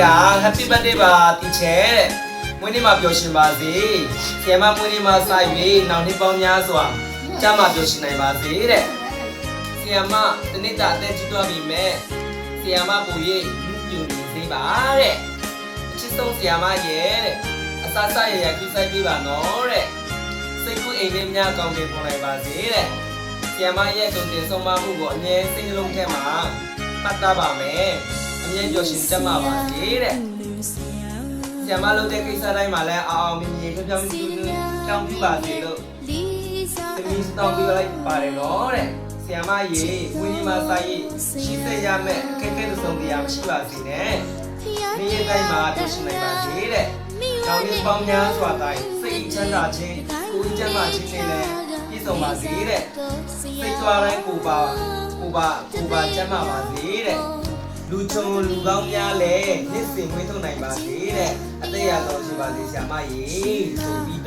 က Happy Birthday ပါတီချဲတဲ့မွေးနေ့မှာပျော်ရွှင်ပါစေဆရာမမွေးနေ့မှာစ၍နောက်နှစ်ပေါင်းများစွာကြာမှပျော်ရွှင်နိုင်ပါစေတဲ့ဆရာမတနေ့တာအသက်ကြီးသွားပြီမဲ့ဆရာမပူ၍ညူနေသေးပါတဲ့အချစ်ဆုံးဆရာမရဲ့တဲ့အစားစားရရကူဆိုင်ပေးပါနော်တဲ့စိတ်ကူးအိမ်လေးများကောင်းတယ်ပေါ်လိုက်ပါစေတဲ့ဆရာမရဲ့တုံတင်ဆုံးမမှုကိုအမြဲစိတ်နှလုံးထဲမှာမှတ်သားပါမယ် အမြဲပျော်ရွှင်ကြမှာပါစေတဲ့ဆရာမလုပ်တဲ့ကိစ္စတိုင်းမှာလည်းအောင်အောင်မြင်မြင်ဖြောဖြောဖြူဖြူတောင်းပြပါစေလို့သမီးတောင်းပြလိုက်ပါတယ်နော်တဲ့ဆရာမရေဝင်းဒီမှာစာရေးရှိစေရမယ်အခက်အခဲတစ်စုံတရားမရှိပါစေနဲ့နေ့ရက်တိုင်းမှာပြည့်စုံနိုင်ပါစေတဲ့နောက်နေ့ပေါင်းများစွာတိုင်းစိတ်ချမ်းသာခြင်းကိုယ်ကျန်းမာခြင်းနဲ့လည်းပြည့်စုံပါစေတဲ့စိတ်ကြွားတိုင်းကိုပါကိုပါကိုပါကျန်းမာပါစေတဲ့ လူချုံလူကောင်းများလည်းနှစ်စဉ်ဝေးထုတ်နိုင်ပါစေတဲ့အသက်ရတော်ရှိပါစေဆရာမကြီးဆိုပြီး